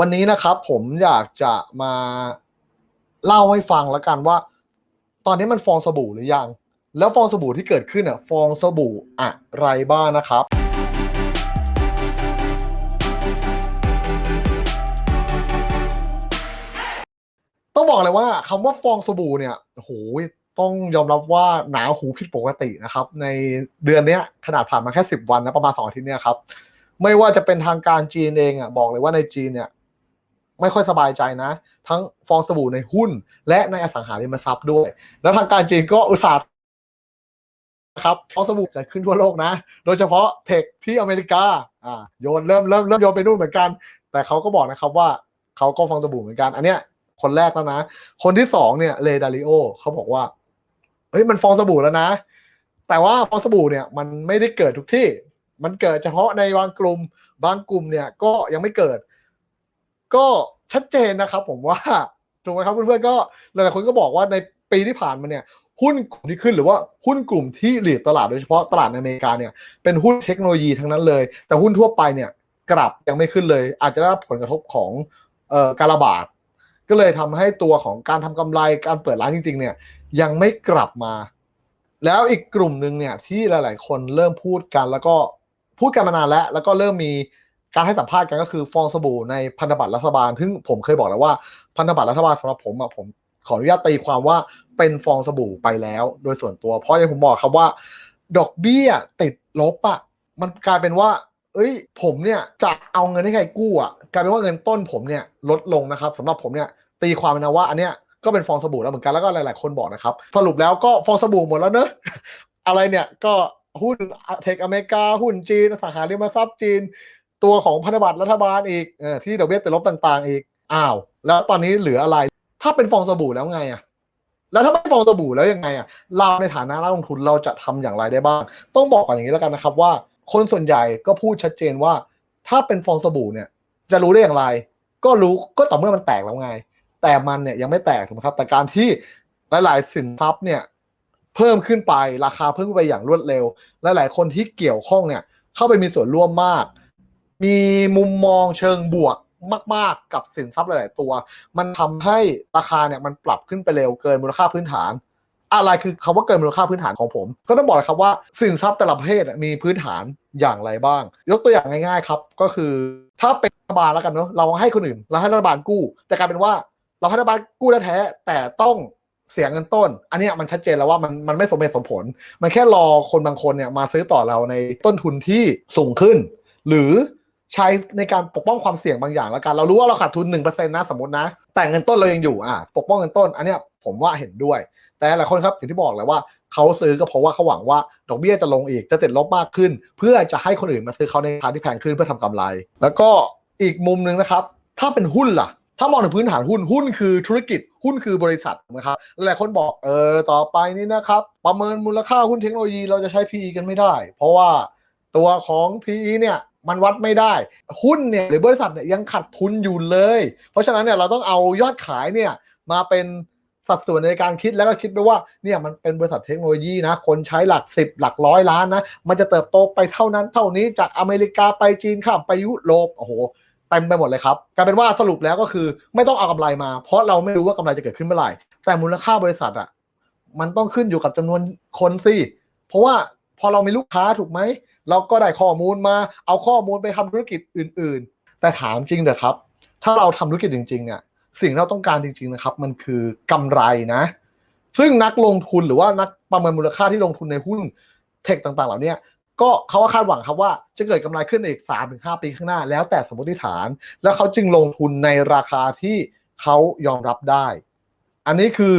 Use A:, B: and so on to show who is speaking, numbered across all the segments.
A: วันนี้นะครับผมอยากจะมาเล่าให้ฟังแล้วกันว่า ตอนนี้มันฟองสบู่หรือยัง แล้วฟองสบู่ที่เกิดขึ้นอะฟองสบู่อะไรบ้างนะครับต้องบอกเลยว่าคำว่าฟองสบู่เนี่ยโหต้องยอมรับว่าหนาหูผิดปกตินะครับ ในเดือนเนี้ยขนาดผ่านมาแค่สิบวันนะประมาณสองอาทิตย์เนี่ยครับ ไม่ว่าจะเป็นทางการจีนเองอะบอกเลยว่าในจีนเนี่ย ไม่ค่อยสบายใจนะ ทั้งฟองสบู่ในหุ้น และในอสังหาริมทรัพย์ด้วย แล้วทางการจีนก็อุตส่าห์ครับฟองสบู่เกิดขึ้นทั่วโลกนะ โดยเฉพาะเทคที่อเมริกาอ่าโยนเริ่มเริ่มเริ่มโยนไปนู่นเหมือนกัน แต่เขาก็บอกนะครับว่าเขาก็ฟองสบู่เหมือนกัน อันเนี้ยคนแรกแล้วนะ คนที่สองเนี่ยเลดาริโอเขาบอกว่าเฮ้ยมันฟองสบู่แล้วนะ แต่ว่าฟองสบู่เนี่ยมันไม่ได้เกิดทุกที่ มันเกิดเฉพาะในบางกลุ่ม บางกลุ่มเนี่ยก็ยังไม่เกิด ก็ชัดเจนนะครับผมว่าถูกไหมครับเพื่อนๆก็หลายๆคนก็บอกว่าในปีที่ผ่านมาเนี่ยหุ้นกลุ่มที่ขึ้นหรือว่าหุ้นกลุ่มที่หลีดตลาดโดยเฉพาะตลาดในอเมริกาเนี่ยเป็นหุ้นเทคโนโลยีทั้งนั้นเลย แต่หุ้นทั่วไปเนี่ยกลับยังไม่ขึ้นเลย อาจจะได้รับผลกระทบของเออการระบาดก็เลยทำให้ตัวของการทำกำไรการเปิดร้านจริง ๆ เนี่ยยังไม่กลับมา แล้วอีกกลุ่มหนึ่งเนี่ยที่หลาย ๆ คนเริ่มพูดกันแล้วก็พูดกันมานานแล้ว แล้วก็เริ่มมี การให้สัมภาษณ์กันก็คือฟองสบู่ในพันธบัตรรัฐบาล ซึ่งผมเคยบอกแล้วว่าพันธบัตรรัฐบาลสำหรับผมอะผมขออนุญาตตีความว่าเป็นฟองสบู่ไปแล้ว โดยส่วนตัว เพราะอย่างผมบอกครับว่า ดอกเบี้ยติดลบอะมันกลายเป็นว่า เอ้ย ผมเนี่ยจะเอาเงินให้ใครกู้อะกลายเป็นว่าเงินต้นผมเนี่ยลดลงนะครับสำหรับผมเนี่ยตีความนะว่าอันเนี้ยก็เป็นฟองสบู่แล้วเหมือนกันแล้วก็หลาย ๆ คนบอกนะครับสรุปแล้วก็ฟองสบู่หมดแล้วเนอะอะไรเนี่ยก็หุ้นเทคอเมริกาหุ้นจีนสังหาริมทรัพย์จีน ตัวของพันธบัตรรัฐบาลอีกเออที่ดอกเบี้ยติดลบต่าง ๆ อีกอ้าว แล้วตอนนี้เหลืออะไร ถ้าเป็นฟองสบู่แล้วไงอะแล้วถ้าไม่ฟองสบู่แล้วยังไงอะเราในฐานะนักลงทุนเราจะทำอย่างไรได้บ้าง ต้องบอกก่อนอย่างนี้แล้วกันนะครับว่า คนส่วนใหญ่ก็พูดชัดเจนว่า ถ้าเป็นฟองสบู่เนี่ย จะรู้ได้อย่างไร ก็รู้ก็ต่อเมื่อมันแตกแล้วไง แต่มันเนี่ยยังไม่แตกถูกไหมครับ แต่การที่หลาย ๆ สินทรัพย์เนี่ยเพิ่มขึ้นไปราคาเพิ่มขึ้นไปอย่างรวดเร็วหลายคนที่เกี่ยวข้องเนี่ย เข้าไปมีส่วนร่วมมาก มีมุมมองเชิงบวกมาก ๆ กับสินทรัพย์หลาย ๆ ตัว มันทำให้ราคาเนี่ยมันปรับขึ้นไปเร็วเกินมูลค่าพื้นฐาน อะไรคือคำว่าเกินมูลค่าพื้นฐานของผม ก็ต้องบอกเลยครับว่าสินทรัพย์แต่ละประเภทมีพื้นฐานอย่างไรบ้าง ยกตัวอย่างง่าย ๆ ครับ ก็คือ ถ้าเป็นรัฐบาลแล้วกันเนาะเราให้คนอื่น เราให้รัฐบาลกู้ แต่กลายเป็นว่าเราให้รัฐบาลกู้แท้แต่ต้องเสียเงินต้น อันนี้มันชัดเจนแล้วว่ามันมันไม่สมเหตุสมผล มันแค่รอคนบางคนเนี่ยมาซื้อต่อเราในต้นทุนที่สูงขึ้น หรือ ใช้ในการปกป้องความเสี่ยงบางอย่างแล้วกัน เรารู้ว่าเราขาดทุน1%นะสมมตินะ แต่เงินต้นเรายังอยู่อะปกป้องเงินต้น อันเนี้ยผมว่าเห็นด้วย แต่หลายคนครับอย่างที่บอกเลยว่าเขาซื้อก็เพราะว่าเขาหวังว่าดอกเบี้ยจะลงอีกจะติดลบมากขึ้น เพื่อจะให้คนอื่นมาซื้อเขาในราคาที่แพงขึ้นเพื่อทำกำไร แล้วก็อีกมุมหนึ่งนะครับ ถ้าเป็นหุ้นล่ะ ถ้ามองถึงพื้นฐานหุ้นหุ้นคือธุรกิจหุ้นคือบริษัทนะครับหลายคนบอกเออต่อไปนี้นะครับประเมินมูลค่าหุ้นเทคโนโลยีเราจะใช้ PE กันไม่ได้ เพราะว่าตัวของ PE เนี่ย มันวัดไม่ได้ หุ้นเนี่ยหรือบริษัทเนี่ยยังขาดทุนอยู่เลย เพราะฉะนั้นเนี่ยเราต้องเอายอดขายเนี่ยมาเป็นสัดส่วนในการคิดแล้วก็คิดด้วยว่าเนี่ยมันเป็นบริษัทเทคโนโลยีนะ คนใช้หลักสิบหลักร้อยล้านนะ มันจะเติบโตไปเท่านั้นเท่านี้จากอเมริกาไปจีนข้ามไปยุโรปโอ้โหเต็มไปหมดเลยครับกลายเป็นว่าสรุปแล้วก็คือไม่ต้องเอากำไรมา เพราะเราไม่รู้ว่ากำไรจะเกิดขึ้นเมื่อไหร่ แต่มูลค่าบริษัทอะมันต้องขึ้นอยู่กับจำนวนคนสิเพราะว่าพอเรามีลูกค้าถูกไหม เราก็ได้ข้อมูลมา เอาข้อมูลไปทำธุรกิจอื่น ๆ แต่ถามจริงเถอะครับ ถ้าเราทำธุรกิจจริงๆเนี่ยสิ่งที่เราต้องการจริง ๆนะครับ มันคือกำไรนะ ซึ่งนักลงทุนหรือว่านักประเมินมูลค่าที่ลงทุนในหุ้นเทคต่างๆ เหล่านี้ก็เขาก็คาดหวังครับว่าจะเกิดกำไรขึ้นในอีกสามถึงห้าปีข้างหน้า แล้วแต่สมมติฐาน แล้วเขาจึงลงทุนในราคาที่เขายอมรับได้ อันนี้คือ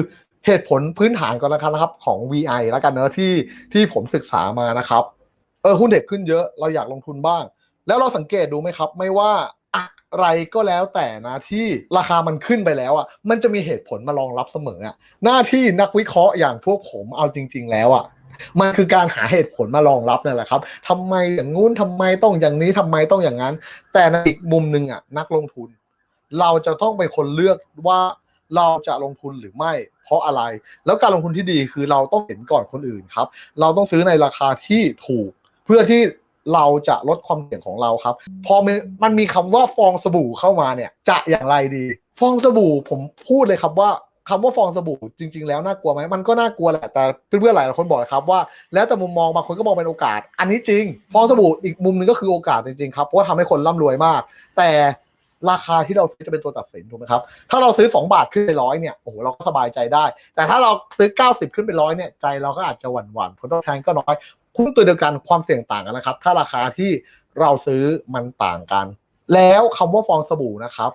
A: เหตุผลพื้นฐานก่อนนะครับของ VI แล้วกันเนอะที่ที่ผมศึกษามานะครับ เออหุ้นเด็กขึ้นเยอะเราอยากลงทุนบ้าง แล้วเราสังเกตดูไหมครับ ไม่ว่าอะไรก็แล้วแต่นะที่ราคามันขึ้นไปแล้วอะมันจะมีเหตุผลมารองรับเสมออะหน้าที่นักวิเคราะห์อย่างพวกผมเอาจริง ๆ แล้วอะมันคือการหาเหตุผลมารองรับนั่นแหละครับทำไมอย่างงู้นทำไมต้องอย่างนี้ทำไมต้องอย่างนั้น แต่ในอีกมุมหนึ่งอะนักลงทุน เราจะต้องเป็นคนเลือกว่าเราจะลงทุนหรือไม่ เพราะอะไร แล้วการลงทุนที่ดีคือเราต้องเห็นก่อนคนอื่นครับ เราต้องซื้อในราคาที่ถูก เพื่อที่เราจะลดความเสี่ยงของเราครับ พอมันมีคำว่าฟองสบู่เข้ามาเนี่ย จะอย่างไรดี ฟองสบู่ผมพูดเลยครับว่าคำว่าฟองสบู่จริง ๆ แล้วน่ากลัวไหมมันก็น่ากลัวแหละแต่เพื่อนๆหลายคนบอกนะครับว่า แล้วแต่มุมมองบางคนก็มองเป็นโอกาส อันนี้จริง ฟองสบู่อีกมุมหนึงก็คือโอกาสจริงๆครับเพราะว่าทำให้คนร่ำรวยมาก แต่ราคาที่เราซื้อจะเป็นตัวตัดสินถูกไหมครับ ถ้าเราซื้อ 2 บาทขึ้นไปร้อยเนี่ย โอ้โห เราก็สบายใจได้ แต่ถ้าเราซื้อ 90 ขึ้นไปร้อยเนี่ย ใจเราก็อาจจะหวั่นหวั่นๆผลตอบแทนก็น้อย หุ้นตัวเดียวกันความเสี่ยงต่างกันนะครับ ถ้าราคาที่เราซื้อมันต่างกัน แล้วคำว่าฟองสบู่นะครับ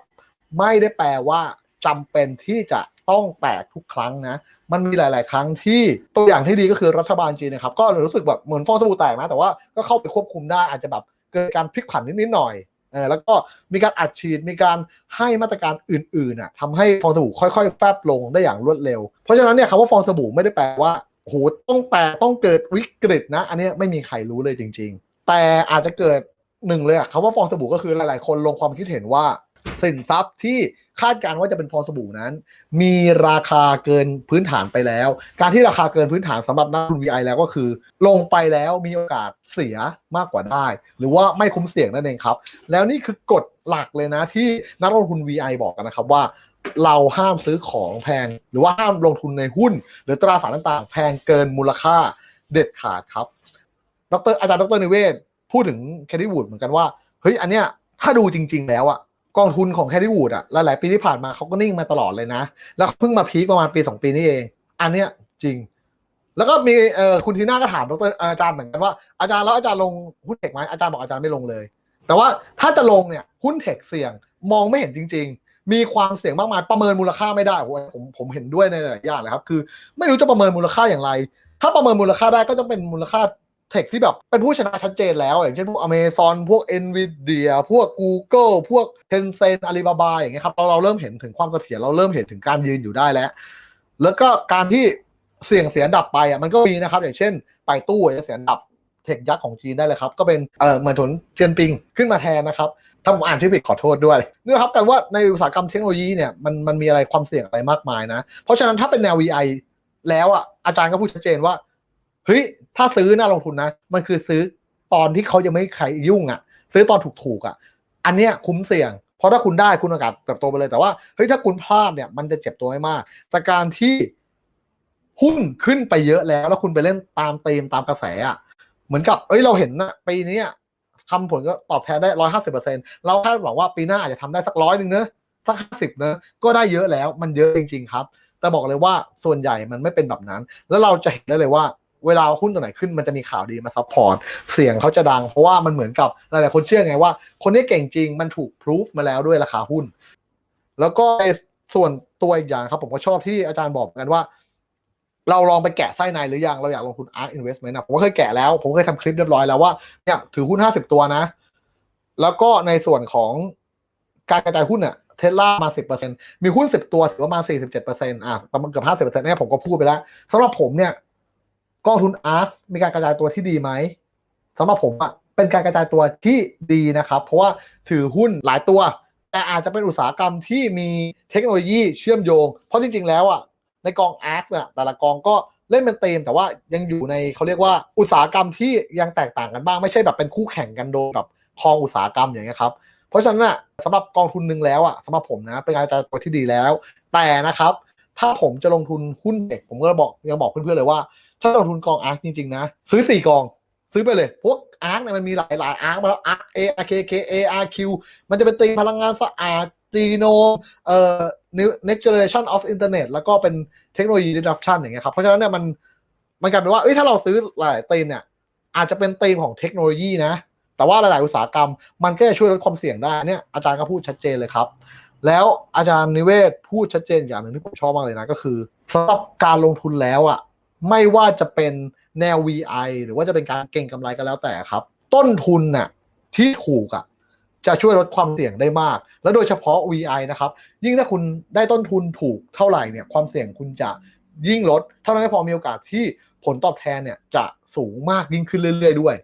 A: ไม่ได้แปลว่าจำเป็นที่จะต้องแตกทุกครั้งนะ มันมีหลาย ๆ ครั้งที่ตัวอย่างที่ดีก็คือรัฐบาลจีนนะครับ ก็รู้สึกแบบเหมือนฟองสบู่แตกนะ แต่ว่าก็เข้าไปควบคุมได้อาจจะแบบเกิดการพลิกผันนิด ๆ หน่อยเออแล้วก็มีการอัดฉีดมีการให้มาตรการอื่นๆน่ะทำให้ฟองสบู่ค่อย ๆ แฟบลงได้อย่างรวดเร็ว เพราะฉะนั้นเนี่ยคำว่าฟองสบู่ไม่ได้แปลว่า โอ้โหต้องแต่ต้องเกิดวิกฤตนะ อันนี้ไม่มีใครรู้เลยจริง ๆ แต่อาจจะเกิดหนึ่งเลยอะคำว่าฟองสบู่ก็คือหลาย ๆ คนลงความคิดเห็นว่า สินทรัพย์ที่คาดการณ์ว่าจะเป็นฟองสบู่นั้น มีราคาเกินพื้นฐานไปแล้ว การที่ราคาเกินพื้นฐานสำหรับนักลงทุน VI แล้วก็คือ ลงไปแล้วมีโอกาสเสียมากกว่าได้ หรือว่าไม่คุ้มเสี่ยงนั่นเองครับ แล้วนี่คือกฎหลักเลยนะที่นักลงทุน VI บอกกันนะครับว่าเราห้ามซื้อของแพง หรือว่าห้ามลงทุนในหุ้น หรือตราสารต่างๆ แพงเกินมูลค่าเด็ดขาดครับดรอาจารย์ดรนิเวศพูดถึงแคดดี้วูดเหมือนกันว่าเฮ้ยอันเนี้ยถ้าดูจริง ๆ แล้วอะ กองทุนของแคดดี้วูดอะหลายๆปีที่ผ่านมาเขาก็นิ่งมาตลอดเลยนะ แล้วเพิ่งมาพีคประมาณปีสองปีนี้เอง อันเนี้ยจริง แล้วก็มีเอ่อคุณทีน่าก็ถามดรอาจารย์เหมือนกันว่าอาจารย์แล้วอาจารย์ลงหุ้นเทคไหมอาจารย์บอกอาจารย์ไม่ลงเลย แต่ว่าถ้าจะลงเนี่ยหุ้นเทคเสี่ยงมองไม่เห็นจริง ๆ มีความเสี่ยงมากมายประเมินมูลค่าไม่ได้โอ้โหผมผมเห็นด้วยในหลายอย่างเลยครับ คือ ไม่รู้จะประเมินมูลค่าอย่างไร ถ้าประเมินมูลค่าได้ก็ต้องเป็นมูลค่า เทคที่แบบเป็นผู้ชนะชัดเจนแล้ว อย่างเช่นพวก Amazon พวก Nvidia พวก Google พวก Tencent Alibaba อย่างเงี้ยครับเราเราเริ่มเห็นถึงความเสถียรเราเริ่มเห็นถึงการยืนอยู่ได้แล้ว แล้วก็การที่เสี่ยงเสียดับไปอะมันก็มีนะครับ อย่างเช่น ไปตู้จะเสียดับเทคยักษ์ของจีนได้เลยครับ ก็เป็นเออเหมือนถนเจียนปิงขึ้นมาแทนนะครับ ถ้าผมอ่านชื่อผิดขอโทษด้วยนี่นะครับแต่ว่าในอุตสาหกรรมเทคโนโลยีเนี่ยมันมันมีอะไรความเสี่ยงอะไรมากมายนะ เพราะฉะนั้นถ้าเป็นแนว VI แล้วอะอาจารย์ก็พูดชัดเจนว่า เฮ้ยถ้าซื้อน่าลงทุนนะ มันคือซื้อตอนที่เขายังไม่ใครยุ่งอะ ซื้อตอนถูกๆอะ อันเนี้ยคุ้มเสี่ยง เพราะถ้าคุณได้คุณโอกาสเติบโตไปเลยแต่ว่าเฮ้ยถ้าคุณพลาดเนี่ยมันจะเจ็บตัวไม่มาก แต่การที่หุ้นขึ้นไปเยอะแล้ว แล้วคุณไปเล่นตามเต็มตามกระแสอะเหมือนกับเอ้ยเราเห็นนะปีนี้ทำผลก็ตอบแทนได้ร้อยห้าสิบเปอร์เซ็นเราคาดหวังว่าปีหน้าอาจจะทำได้สักร้อยหนึ่งเนอะสักห้าสิบเนอะก็ได้เยอะแล้วมันเยอะจริง ๆ ครับ แต่บอกเลยว่าส่วนใหญ่มันไม่เป็นแบบนั้น แล้วเราจะเห็นได้เลยว่า เวลาหุ้นตัวไหนขึ้นมันจะมีข่าวดีมาซัพพอร์ตเสียงเขาจะดังเพราะว่ามันเหมือนกับหลายๆคนเชื่อไงว่า คนนี้เก่งจริงมันถูกพิสูจมาแล้วด้วยราคาหุ้น แล้วก็ในส่วนตัวอีกอย่างครับ ผมก็ชอบที่อาจารย์บอกกันว่า เราลองไปแกะไส้ในหรือยังเราอยากลงทุน ARK Investment นะผมก็เคยแกะแล้ว ผมเคยทำคลิปเรียบร้อยแล้วว่าเนี่ยถือหุ้น 50 ตัวนะ แล้วก็ในส่วนของการกระจายหุ้นเนี่ยเทสลามา 10%มีหุ้น 10 ตัวถือว่ามา 47%อะประมาณเกือบ50%เนี่ยผมก็พูดไปแล้วสำหรับผมเนี่ย กองทุน ARK มีการกระจายตัวที่ดีไหมสำหรับผมอะเป็นการกระจายตัวที่ดีนะครับ เพราะว่าถือหุ้นหลายตัว แต่อาจจะเป็นอุตสาหกรรมที่มีเทคโนโลยีเชื่อมโยง เพราะจริง ๆ แล้วอะในกอง ARK เนี่ยแต่ละกองก็เล่นเป็นเต็มแต่ว่ายังอยู่ในเขาเรียกว่าอุตสาหกรรมที่ยังแตกต่างกันบ้างไม่ใช่แบบเป็นคู่แข่งกันโดยกับคลองอุตสาหกรรมอย่างเงี้ยครับเพราะฉะนั้นอะสำหรับกองทุนหนึ่งแล้วอะสำหรับผมนะเป็นการกระจายตัวที่ดีแล้ว แต่นะครับ ถ้าผมจะลงทุนหุ้นเด็กผมก็บอกยังบอกเพื่อนๆเลยว่า ถ้าลงทุนกองอาร์คจริงๆนะ ซื้อสี่กอง ซื้อไปเลย พวกอาร์คเนี่ยมันมีหลายหลายอาร์คมาแล้วอาร์คเออาร์เคเคเออาร์คิวมันจะเป็นตีมพลังงานสะอาดจีโนเอ่อ next generation of internet แล้วก็เป็นเทคโนโลยี disruption อย่างเงี้ยครับ เพราะฉะนั้นเนี่ยมันมันกลายเป็นว่าเอ้ยถ้าเราซื้อหลายตีมเนี่ย อาจจะเป็นตีมของเทคโนโลยีนะ แต่ว่าหลาย ๆ อุตสาหกรรม มันก็จะช่วยลดความเสี่ยงได้เนี่ยอาจารย์ก็พูดชัดเจนเลยครับ แล้วอาจารย์นิเวศพูดชัดเจนอย่างหนึ่งที่ผมชอบมากเลยนะก็คือสำหรับการลงทุนแล้วอะ ไม่ว่าจะเป็นแนว VI หรือว่าจะเป็นการเก่งกำไรก็แล้วแต่ครับ ต้นทุนน่ะที่ถูกอะจะช่วยลดความเสี่ยงได้มาก แล้วโดยเฉพาะ VI นะครับ ยิ่งถ้าคุณได้ต้นทุนถูกเท่าไหร่เนี่ยความเสี่ยงคุณจะยิ่งลด เท่านั้นไม่พอมีโอกาสที่ผลตอบแทนเนี่ยจะสูงมากยิ่งขึ้นเรื่อย ๆ ด้วย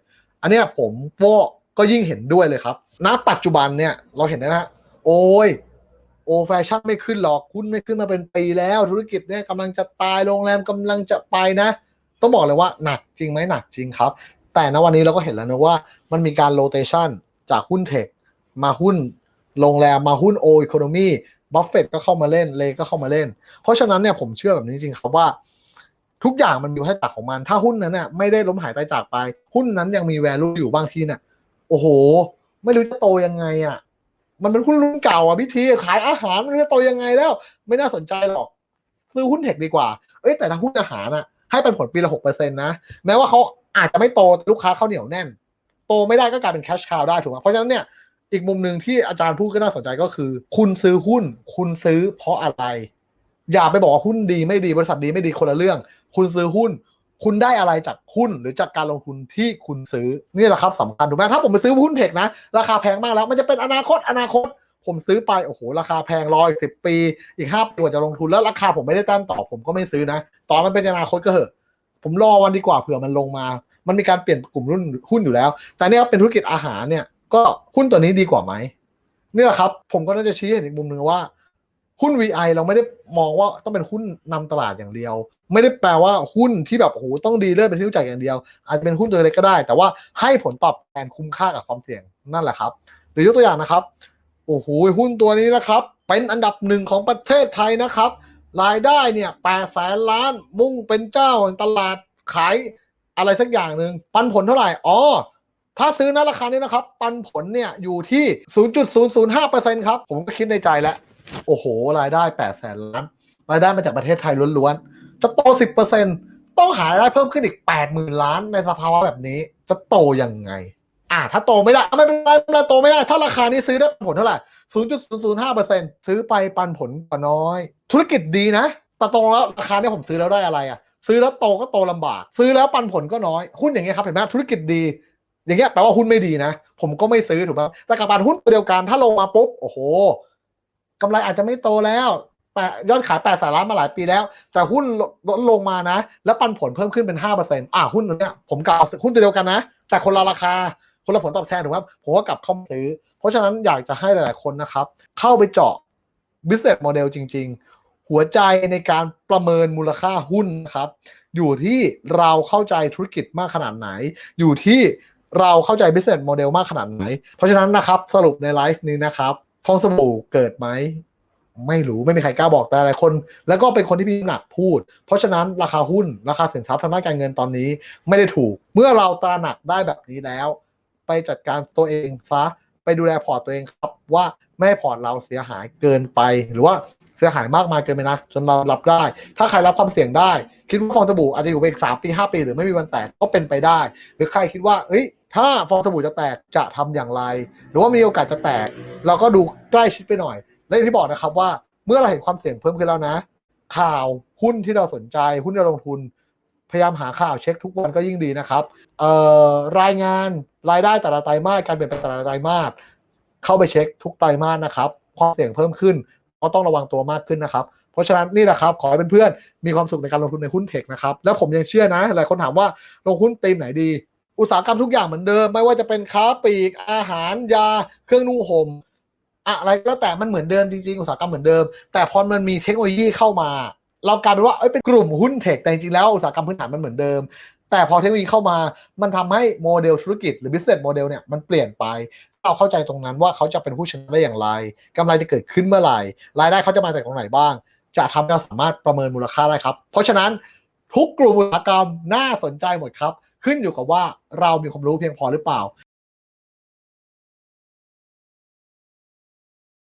A: อันนี้ผมก็ก็ยิ่งเห็นด้วยเลยครับ ณ ปัจจุบันเนี่ยเราเห็นนะฮะโอ้ย โอแฟชั่นไม่ขึ้นหรอกหุ้นไม่ขึ้นมาเป็นปีแล้ว ธุรกิจเนี่ยกำลังจะตายโรงแรมกำลังจะไปนะ ต้องบอกเลยว่าหนักจริงไหมหนักจริงครับ แต่ณวันนี้เราก็เห็นแล้วนะว่ามันมีการโ o เ a ชันจากหุ้นเทคมาหุ้นโรงแรมมาหุ้นโอ e คโนมีบัฟเฟตก็เข้ามาเล่นเลก็เข้ามาเล่น เพราะฉะนั้นเนี่ยผมเชื่อแบบนี้จริงครับว่า ทุกอย่างมันมีวัฏจักรของมัน ถ้าหุ้นนั้นน่ะไม่ได้ล้มหายตายจากไป หุ้นนั้นยังมีแวลูอยู่บางทีเนี่ยโอ้โห ไม่รู้จะโตยังไงอะ มันเป็นหุ้นรุ่นเก่าอะพิธีขายอาหารม่รู้จะโตยังไงแล้ว ไม่น่าสนใจหรอกซื้อหุ้นเทคดีกว่า เอ้ยแต่ถ้าหุ้นอาหารน่ะ ให้เป็นผลปีละหกเปอร์เซ็นต์นะ แม้ว่าเขาอาจจะไม่โตลูกค้าเขาเหนียวแน่น โตไม่ได้ก็กลายเป็นแคชคาวได้ถูกไหมเพราะฉะนั้นเนี่ยอีกมุมหนึ่งที่อาจารย์พูดก็น่าสนใจก็คือ คุณซื้อหุ้น คุณซื้อเพราะอะไร อย่าไปบอกว่าหุ้นดีไม่ดีบริษัทดีไม่ดีคนละเรื่อง คุณซื้อหุ้น คุณได้อะไรจากหุ้นหรือจากการลงทุนที่คุณซื้อนี่แหละครับสำคัญถูกไหมถ้าผมไปซื้อหุ้นเทคนะ ราคาแพงมากแล้ว มันจะเป็นอนาคตอนาคต ผมซื้อไปโอ้โหราคาแพงรออีกสิบปี อีกห้าปีกว่าจะลงทุนแล้วราคาผมไม่ได้แต้มต่อผมก็ไม่ซื้อนะตอนมันเป็นอนาคตก็เหอะ ผมรอวันดีกว่าเผื่อมันลงมา มันมีการเปลี่ยนกลุ่มรุ่นหุ้นอยู่แล้ว แต่เนี่ยเป็นธุรกิจอาหารเนี่ยก็หุ้นตัวนี้ดีกว่าไหมนี่แหละครับ ผมก็น่าจะชี้เห็นอีกมุมหนึ่งว่า หุ้น VI เราไม่ได้มองว่าต้องเป็นหุ้นนำตลาดอย่างเดียว ไม่ได้แปลว่าหุ้นที่แบบโอ้โหต้องดีเลิศเป็นที่รู้จักอย่างเดียว อาจจะเป็นหุ้นตัวเล็กก็ได้ แต่ว่าให้ผลตอบแทนคุ้มค่ากับความเสี่ยงนั่นแหละครับ หรือยกตัวอย่างนะครับโอ้โหหุ้นตัวนี้นะครับ เป็นอันดับหนึ่งของประเทศไทยนะครับ รายได้เนี่ยแปดแสนล้านมุ่งเป็นเจ้าแห่งตลาดขายอะไรสักอย่างหนึ่งปันผลเท่าไหร่อ๋อถ้าซื้อณราคานี้นะครับ ปันผลเนี่ยอยู่ที่ 0.005%ครับ ผมก็คิดในใจแล้ว โอ้โห รายได้8แสนล้าน รายได้มาจากประเทศไทยล้วนๆ จะโต10%ต้องหารายได้เพิ่มขึ้นอีก80,000ล้านในสภาวะแบบนี้ จะโตยังไง อ่า ถ้าโตไม่ได้ไม่เป็นไรไม่เป็นไรโตไม่ได้ ถ้าราคานี้ซื้อได้ผลเท่าไหร่0.005%ซื้อไปปันผลก็น้อย ธุรกิจดีนะ แต่ตรงแล้วราคาเนี้ผมซื้อแล้วได้อะไรอะ ซื้อแล้วโตก็โตลำบาก ซื้อแล้วปันผลก็น้อย หุ้นอย่างเงี้ยครับเห็นไหมธุรกิจดีอย่างเงี้ยแปลว่าหุ้นไม่ดีนะ ผมก็ไม่ซื้อถูกไหมแต่กับการหุ้นตัวเดียวกันถ้าลงมาปุ๊บโอ้โห กำไรอาจจะไม่โตแล้วยอดขายแปดแสนล้านมาหลายปีแล้ว แต่หุ้นลดลงมานะ แล้วปันผลเพิ่มขึ้นเป็นห้าเปอร์เซ็นต์อะหุ้นตัวเนี้ยผมกล่าวหุ้นตัวเดียวกันนะ แต่คนละราคาคนละผลตอบแทนถูกไหมผมก็กลับเข้ามาซื้อ เพราะฉะนั้นอยากจะให้หลาย ๆ คนนะครับ เข้าไปเจาะ business model จริง ๆ หัวใจในการประเมินมูลค่าหุ้นนะครับ อยู่ที่เราเข้าใจธุรกิจมากขนาดไหน อยู่ที่เราเข้าใจ business model มากขนาดไหน เพราะฉะนั้นนะครับสรุปในไลฟ์นี้นะครับ ฟองสบู่เกิดไหม ไม่รู้ไม่มีใครกล้าบอกแต่หลายคน แล้วก็เป็นคนที่มีหนักพูด เพราะฉะนั้นราคาหุ้นราคาสินทรัพย์ทางด้านการเงินตอนนี้ ไม่ได้ถูก เมื่อเราตระหนักได้แบบนี้แล้ว ไปจัดการตัวเองซะไปดูแลพอร์ตตัวเองครับว่าไม่ให้พอร์ตเราเสียหายเกินไป หรือว่า เสียหายมากมายเกินไปนะจนเรารับได้ ถ้าใครรับความเสี่ยงได้ คิดว่าฟองสบู่อาจจะอยู่ไปอีกสามปีห้าปี หรือไม่มีวันแตกก็เป็นไปได้ หรือใครคิดว่าเอ้ยถ้าฟองสบู่จะแตกจะทำอย่างไร หรือว่ามีโอกาสจะแตก เราก็ดูใกล้ชิดไปหน่อย และอย่างที่บอกนะครับว่าเมื่อเราเห็นความเสี่ยงเพิ่มขึ้นแล้วนะ ข่าวหุ้นที่เราสนใจหุ้นที่เราลงทุน พยายามหาข่าวเช็คทุกวันก็ยิ่งดีนะครับเอ่อรายงานรายได้แต่ละไตรมาสการเปลี่ยนแปลงแต่ละไตรมาสเข้าไปเช็คทุกไตรมาสนะครับความเสี่ยงเพิ่มขึ้น ก็ต้องระวังตัวมากขึ้นนะครับ เพราะฉะนั้นนี่แหละครับ ขอให้เพื่อนๆมีความสุขในการลงทุนในหุ้นเทคนะครับ แล้วผมยังเชื่อนะ หลายคนถามว่าลงหุ้นตีมไหนดี อุตสาหกรรมทุกอย่างเหมือนเดิม ไม่ว่าจะเป็นค้าปลีก อาหาร ยา เครื่องนุ่งห่มอะไรก็แล้วแต่มันเหมือนเดิมจริงๆ อุตสาหกรรมเหมือนเดิม แต่พอมันมีเทคโนโลยีเข้ามา เรากลายเป็นว่าเอ้ยเป็นกลุ่มหุ้นเทค แต่จริงๆ แล้วอุตสาหกรรมพื้นฐานมันเหมือนเดิมแต่พอเทคโนโลยีเข้ามา มันทำให้โมเดลธุรกิจหรือ business model เนี่ยมันเปลี่ยนไป เราเข้าใจตรงนั้นว่าเขาจะเป็นผู้ชนะได้อย่างไรกำไรจะเกิดขึ้นเมื่อไหร่ รายได้เขาจะมาจากตรงไหนบ้าง จะทำให้เราสามารถประเมินมูลค่าได้ครับ เพราะฉะนั้นทุกกลุ่มอุตสาหกรรมน่าสนใจหมดครับ ขึ้นอยู่กับว่าเรามีความรู้เพียงพอหรือเปล่า